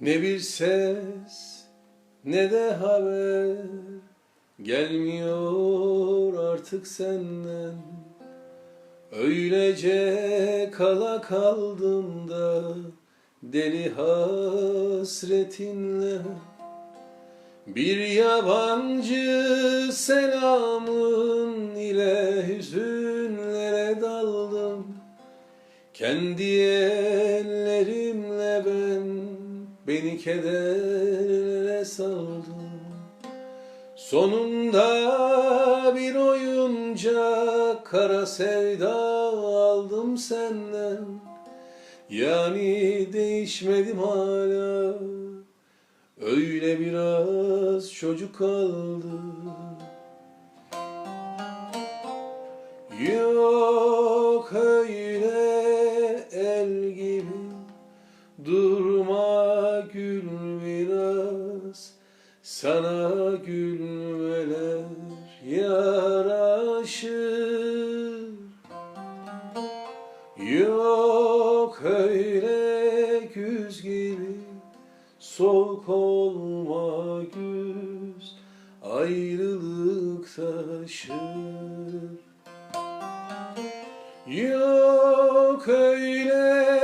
Ne bir ses ne de haber gelmiyor artık senden. Öylece kala kaldım da deli hasretinle. Bir yabancı selamın ile hüzünlere daldım. Kendi ellerimle ben beni kederlere saldım Sonunda bir oyuncak kara sevda aldım senden. Yani değişmedim hala. Öyle biraz çocuk kaldım. Yok öyle gül biraz Sana gülmeler yaraşır Yok öyle güz gibi Soğuk olma güz Ayrılık taşır. Yok öyle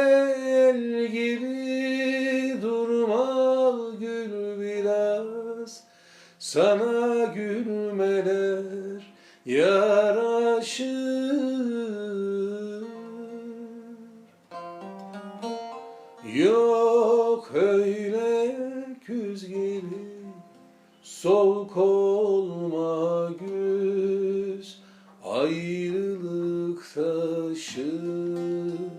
Sana gülmeler yaraşır. Yok öyle güz gibi Soğuk olma güz Ayrılık taşır